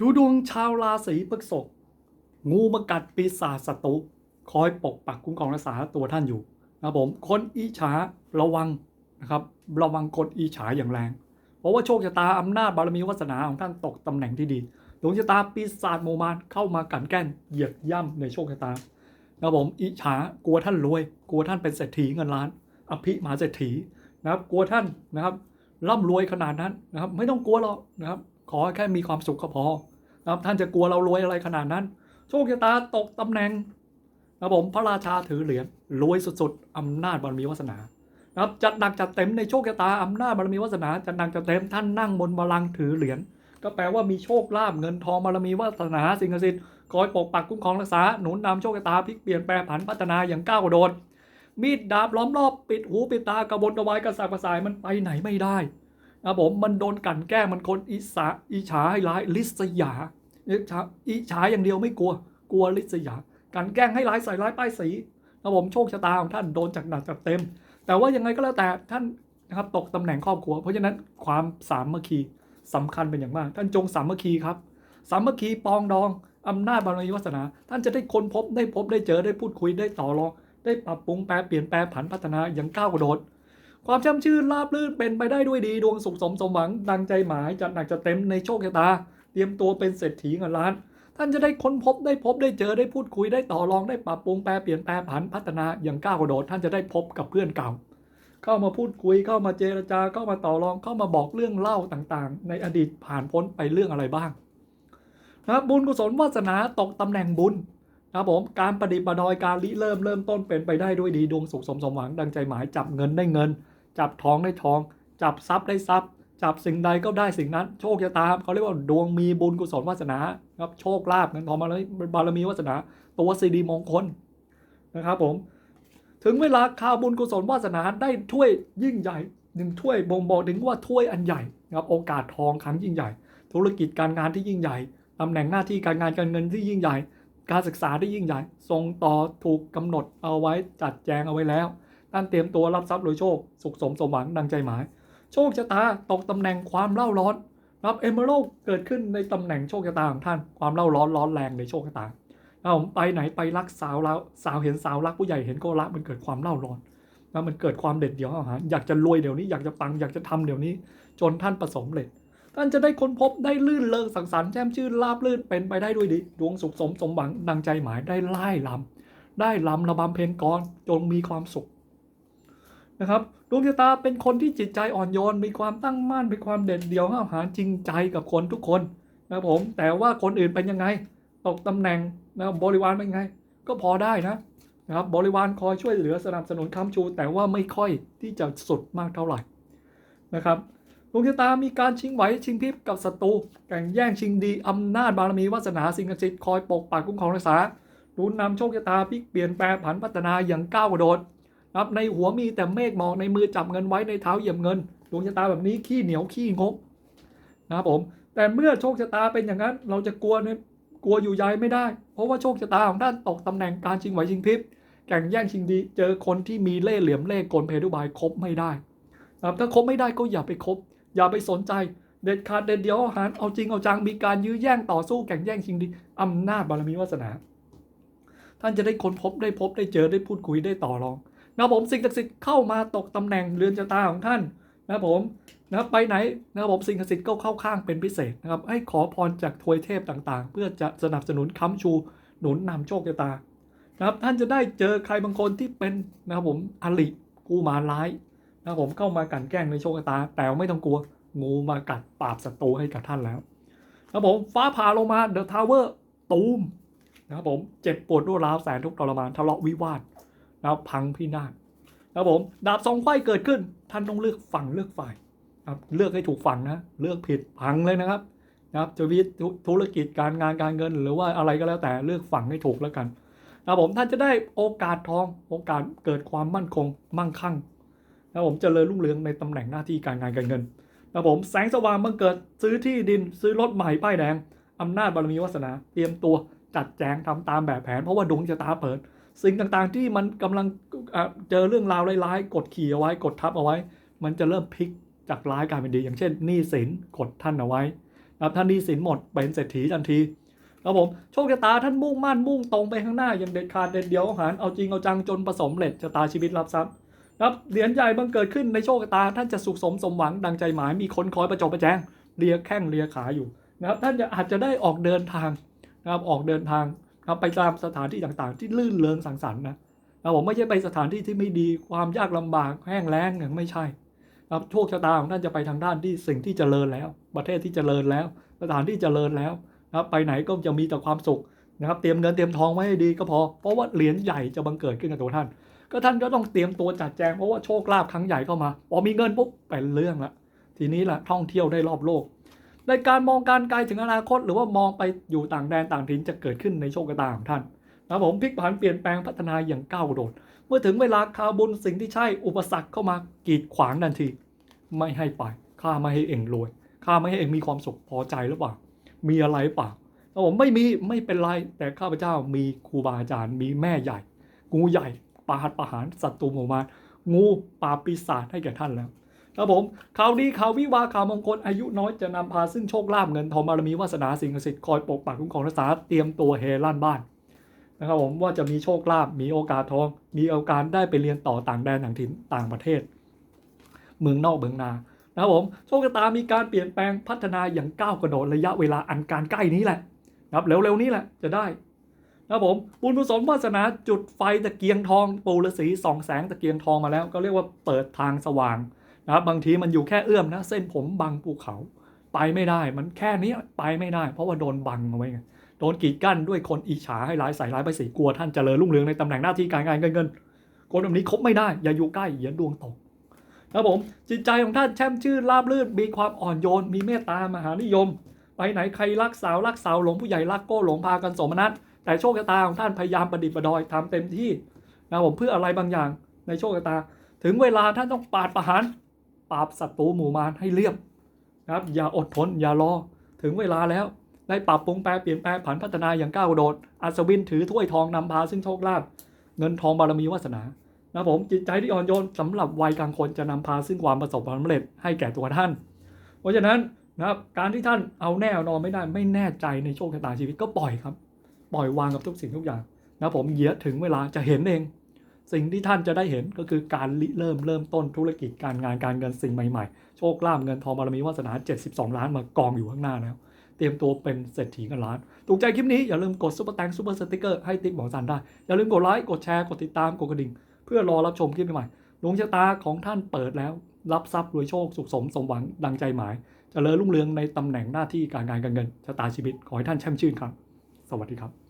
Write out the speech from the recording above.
ดูดวงชาวราศีพฤษภงูมากัดปีศาจศัตรูคอยปกปักคุ้มครองรักษาตัวท่านอยู่นะครับผมคนอิจฉาระวังนะครับระวังคนอิจฉาอย่างแรง เพราะว่าโชคชะตาอำนาจบารมีวาสนาของท่านตกตำแหน่งที่ดีดวงชะตาปีศาจโมมานเข้ามากันแกล้งเหยียบย่ำในโชคชะตานะครับผมอิจฉากลัวท่านรวย กลัวท่านเป็นเศรษฐีเงินล้าน อภิมหาเศรษฐีนะครับกลัวท่านนะครับร่ำรวยขนาดนั้นนะครับไม่ต้องกลัวหรอกนะครับ อแค่มีความสุขก็พอนะครับท่านจะกลัวเรารวยอะไรขนาดนั้น โชคชะตาตกตำแหน่งนะผมพระราชาถือเหรียญรวยสุดๆอำนาจบารมีวาสนานะครับจัดหนักจัดเต็มในโชคชะตาอำนาจบารมีวาสนาจัดหนักจัดเต็มท่านนั่งบนบัลลังก์ถือเหรียญก็แปลว่ามีโชคลาภเงินทองบารมีวาสนาสิ่งศักดิ์สิทธิ์คอยปกปักคุ้มครองรักษาหนุนนำโชคชะตาพลิกเปลี่ยนแปลผันพัฒนาอย่างก้าวกระโดดมีดดาบล้อมรอบปิดหูปิดตากระบนกระวายกระสับกระส่ายมันไปไหนไม่ได้ นะผมมันโดนกันแกล้งมันคนอิสาอิฉาให้ร้ายลิษยาอิฉาอิฉาอย่างเดียวไม่กลัว กลัวลิษยากันแกล้งให้ร้ายใส่ร้ายป้ายสีนะผมโชคชะตาของท่านโดนจากหนักจากเต็ม แต่ว่ายังไงก็แล้วแต่ท่านนะครับตกตำแหน่งครอบครัว เพราะฉะนั้นความสามัคคีสำคัญเป็นอย่างมาก ท่านจงสามัคคีครับสามัคคีปองดองอำนาจบารมีวาสนา ท่านจะได้ค้นพบได้พบได้เจอได้พูดคุยได้ต่อรองได้ปรับปรุงแปลเปลี่ยนแปลผันพัฒนาอย่างก้าวกระโดด ความช่ำชื่นราบรื่นเป็นไปได้ด้วยดีดวงสุขสมสมหวัง ดังใจหมายจัดหนักจัดเต็มในโชคชะตา เตรียมตัวเป็นเศรษฐีเงินล้าน ท่านจะได้ค้นพบได้พบได้เจอได้พูดคุยได้ต่อรองได้ปรับปรุงแปลเปลี่ยนแปลผันพัฒนาอย่างก้าวกระโดดท่านจะได้พบกับเพื่อนเก่า เข้ามาพูดคุยเข้ามาเจรจาเข้ามาต่อรองเข้ามาบอกเรื่องเล่าต่างๆ ในอดีตผ่านพ้นไปเรื่องอะไรบ้างนะบุญกุศลวาสนาตกตำแหน่งบุญครับผมการประดิษฐ์ประดอยการริเริ่มเริ่มต้นเป็นไปได้ด้วยดีดวงสุขสมสมหวังดังใจหมายจับเงินได้เงิน จับทองได้ทอง จับทรัพย์ได้ทรัพย์ จับสิ่งใดก็ได้สิ่งนั้น โชคชะตาเขาเรียกว่าดวงมีบุญกุศลวาสนาครับโชคลาภเงินทองบารมีบารมีวาสนา ตัวซีดีมงคลนะครับผมถึงเวลาข่าวบุญกุศลวาสนาได้ถ้วยยิ่งใหญ่หนึ่งถ้วยบ่งบอกถึงว่าถ้วยอันใหญ่นะครับโอกาสทองครั้งยิ่งใหญ่ ธุรกิจการงานที่ยิ่งใหญ่ตำแหน่งหน้าที่การงานการเงินที่ยิ่งใหญ่ การศึกษาที่ยิ่งใหญ่ส่งต่อถูกกำหนดเอาไว้จัดแจงเอาไว้แล้ว ท่านเตรียมตัวรับทรัพย์โดยโชค สุขสมสมหวังดังใจหมาย โชคชะตาตกตำแหน่งความเล่าร้อนนะครับเอเมอรัลเกิดขึ้นในตำแหน่งโชคชะตาของท่านความเล่าร้อนร้อนแรงในโชคชะตาถ้าไปไหนไปรักสาวแล้วสาวเห็นสาวรักผู้ใหญ่เห็นก็รักมันเกิดความเล่าร้อนนะมันเกิดความเด็ดเดี่ยวอาหารอยากจะรวยเดี๋ยวนี้อยากจะปังอยากจะทำเดี๋ยวนี้ จนท่านประสบเร็จท่านจะได้ค้นพบได้ลื่นเลิงสังสรรค์แช่มชื่นราบลื่นเป็นไปได้ด้วยดี ดวงสุขสมสมหวังดังใจหมายได้ไล่ลำได้ลำระบำเพลงกรจงมีความสุข นะครับดวงชะตาเป็นคนที่จิตใจอ่อนโยนมีความตั้งมั่นมีความเด็ดเดี่ยวห้าวหาญจริงใจกับคนทุกคนนะครับผมแต่ว่าคนอื่นเป็นยังไง ตกตำแหน่งนะบบริวารเป็นไง ก็พอได้นะนะครับบริวารคอยช่วยเหลือสนับสนุนค้ำชู แต่ว่าไม่ค่อยที่จะสุดมากเท่าไหร่นะครับดวงชะตามีการชิงไหวชิงพริบกับศัตรูแข่งแย่งชิงดีอำนาจบารมีวาสนาสิ่งศักดิ์สิทธิ์คอยปกปักคุ้มครองรักษาหนุนนำโชคชะตาพลิกเปลี่ยนแปลผันพัฒนาอย่างก้าวกระโดด ครับในหัวมีแต่เมฆหมอกในมือจับเงินไว้ในเท้าเหยียบเงินดวงชะตาแบบนี้ขี้เหนียวขี้งกนะครับผม แต่เมื่อโชคชะตาเป็นอย่างนั้น เราจะกลัวเนี่ยกลัวอยู่ใยไม่ได้ เพราะว่าโชคชะตาของท่านตกตำแหน่งการชิงไหวชิงพริบแข่งแย่งชิงดีเจอคนที่มีเล่ห์เหลี่ยมเล่ห์กลเพทุบายคบไม่ได้นะครับถ้าคบไม่ได้ก็อย่าไปคบ อย่าไปสนใจ เด็ดขาดเด็ดเดียวอาหารเอาจริงเอาจังมีการยื้อแย่งต่อสู้แข่งแย่งชิงดีอำนาจบารมีวาสนา ท่านจะได้ค้นพบได้พบได้เจอได้พูดคุยได้ต่อรอง นะผมสิ่งศักดิ์สิทธิ์เข้ามาตกตำแหน่งเรือนชะตาของท่านนะผมนะไปไหนนะผมสิ่งศักดิ์สิทธิ์ก็เข้าข้างเป็นพิเศษนะครับให้ขอพรจากทวยเทพต่างๆ เพื่อจะสนับสนุนค้ำชูหนุนนำโชคชะตานะครับท่านจะได้เจอใครบางคนที่เป็นนะครับผมอลิกูมาร้ายนะครับผมเข้ามากันแกล้งในโชคชะตา แต่ไม่ต้องกลัวงูมากัดปราบศัตรูให้กับท่านแล้วครับผมฟ้าผ่าลงมาเดอะทาวเวอร์ตูมนะครับผมเจ็บปวดรวดร้าวแสนทุกข์ทรมานทะเลาะวิวาท นะครับพังพินาศนะครับผมดาบสองไข้เกิดขึ้น ท่านต้องเลือกฝั่งเลือกฝ่ายครับเลือกให้ถูกฝั่งนะ เลือกผิดพังเลยนะครับนะครับจะวิตธุรกิจการงานการเงิน หรือว่าอะไรก็แล้วแต่เลือกฝั่งให้ถูกแล้วกันนะครับผมท่านจะได้โอกาสทองโอกาสเกิดความมั่นคงมั่งคั่งนะครับผมจเจริญรุ่งเรืองในตำแหน่งหน้าที่การงานการเงินนะครับผมแสงสว่างบังเกิดซื้อที่ดินซื้อรถใหม่ป้ายแดงอำนาจบารมีวาสนา เตรียมตัวจัดแจงทำตามแบบแผน เพราะว่าดวงชะตาเปิด สิ่งต่างๆที่มันกำลังเจอเรื่องราวร้ายๆกดขี่เอาไว้กดทับเอาไว้ มันจะเริ่มพลิกจากร้ายกลายเป็นดี อย่างเช่นหนี้สินกดท่านเอาไว้นะครับท่านหนี้สินหมดเป็นเศรษฐีทันทีครับผมโชคชะตาท่านมุ่งมั่นมุ่งตรงไปข้างหน้าอย่างเด็ดขาดเด็ดเดียวหารเอาจริงเอาจังจนประสมเร็จชะตาชีวิตรับทรัพย์นะครับเหรียญใหญ่บังเกิดขึ้นในโชคชะตาท่านจะสุขสมสมหวังดังใจหมายมีคนคอยประจบประแจงเลียแข้งเลียขาอยู่นะครับท่านจะอาจจะได้ออกเดินทางนะครับออกเดินทาง นะครับไปตามสถานที่ต่างๆ ที่ลื่นเริงสังสรรค์นะนะผมไม่ใช่ไปสถานที่ที่ไม่ดีความยากลำบากแห้งแล้งอย่างไม่ใช่ครับโชคชะตาของท่านจะไปทางด้านที่สิ่งที่เจริญแล้ว ประเทศที่เจริญแล้ว สถานที่เจริญแล้วนะครับไปไหนก็จะมีแต่ความสุขนะครับเตรียมเงินเตรียมทองไว้ให้ดีก็พอ เพราะว่าเหรียญใหญ่จะบังเกิดขึ้นกับตัวท่าน ก็ท่านก็ต้องเตรียมตัวจัดแจงเพราะว่าโชคลาภครั้งใหญ่เข้ามาพอมีเงินปุ๊บเป็นเรื่องละทีนี้แหละท่องเที่ยวได้รอบโลก ในการมองการไกลถึงอนาคต หรือว่ามองไปอยู่ต่างแดนต่างถิ่นจะเกิดขึ้นในโชคชะตาของท่านนะผมพลิกผันเปลี่ยนแปลงพัฒนาอย่างก้าวกระโดด เมื่อถึงเวลาคาบุญสิ่งที่ใช่อุปสรรคเข้ามากีดขวางทันที ไม่ให้ไปข้าไม่ให้เองรวยข้าไม่ให้เองมีความสุขพอใจหรือเปล่า มีอะไรเปล่าถ้าผมไม่มีไม่เป็นไร แต่ข้าพเจ้ามีครูบาอาจารย์ มีแม่ใหญ่ งูใหญ่ปราหัดประหารศัตรูหมู่มารงูปราบปีศาจให้แก่ท่านแล้ว ครับผมข่าวดีข่าววิวาข่าวมงคลอายุน้อยจะนำพาซึ่งโชคลาภเงินทองบารมีวาสนาสิ่งศักดิ์สิทธิ์คอยปกปักคุ้มครองรักษาเตรียมตัวเฮลั่นบ้านนะครับผมว่าจะมีโชคลาภมีโอกาสทอง มีโอกาสได้ไปเรียนต่อต่างแดนต่างถิ่นต่างประเทศ เมืองนอกเมืองนานะครับผมโชคชะตามีการเปลี่ยนแปลงพัฒนาอย่างก้าวกระโดดระยะเวลาอันการใกล้นี้แหละนะครับเร็วๆนี้แหละจะได้นะครับผมบุญกุศลวาสนาจุดไฟตะเกียงทองปูฤาษีสองแสงตะเกียงทองมาแล้ว ก็เรียกว่าเปิดทางสว่าง นะครับบางทีมันอยู่แค่เอื้อมนะ เส้นผมบังภูเขาไปไม่ได้ มันแค่นี้ไปไม่ได้ เพราะว่าโดนบังเอาไว้ไงโดนกีดกั้นด้วยคนอิจฉาให้ร้ายใส่ร้ายไปสีกลัวท่านเจริญรุ่งเรืองในตำแหน่งหน้าที่การงานเงินเงินคนแบบนี้คบไม่ได้อย่าอยู่ใกล้อย่าดวงตกครับผมจิตใจของท่านแช่มชื่นราบรื่นมีความอ่อนโยน มีเมตตามหานิยม ไปไหนใครรักสาวรักสาวหลงผู้ใหญ่รักก้หลงพากันสมนัตแต่โชคชะตาของท่านพยายามประดิษฐ์ประดอยทำเต็มที่นะผมเพื่ออะไรบางอย่างในโชคชะตา ถึงเวลาท่านต้องปาดประหาร ปราบศัตรูหมู่มารให้เรียบนะครับ อย่าอดทน อย่ารอ ถึงเวลาแล้ว ได้ปรับปรุงแปลเปลี่ยนแปลผันพัฒนาอย่างก้าวโดด อัศวินถือถ้วยทองนำพาซึ่งโชคลาภ เงินทองบารมีวาสนา นะผมจิตใจที่อ่อนโยนสำหรับวัยกลางคนจะนำพาซึ่งความประสบความสำเร็จให้แก่ตัวท่าน เพราะฉะนั้นนะครับ การที่ท่านเอาแน่นอนไม่ได้ ไม่แน่ใจในโชคชะตาชีวิตก็ปล่อยครับ ปล่อยวางกับทุกสิ่งทุกอย่างนะผมเยียถึงเวลาจะเห็นเอง สิ่งที่ท่านจะได้เห็นก็คือการเริ่มเริ่มต้นธุรกิจการงานการเงินสิ่งใหม่ๆ โชคลาภเงินทองบารมีวาสนา 72 ล้านมากองอยู่ข้างหน้าแล้ว เตรียมตัวเป็นเศรษฐีเงินล้าน ถูกใจคลิปนี้อย่าลืมกดซุปเปอร์แตงซุปเปอร์สติ๊กเกอร์ให้ติ๊กหมอสันได้ อย่าลืมกดไลค์กดแชร์กดติดตามกดกระดิ่ง เพื่อรอรับชมคลิปใหม่ดวงชะตาของท่านเปิดแล้ว รับทรัพย์รวยโชคสุขสมสมหวังดังใจหมายเจริญรุ่งเรืองในตำแหน่งหน้าที่การงานการเงินชะตาชีวิตขอให้ท่านแช่มชื่นครับ สวัสดีครับ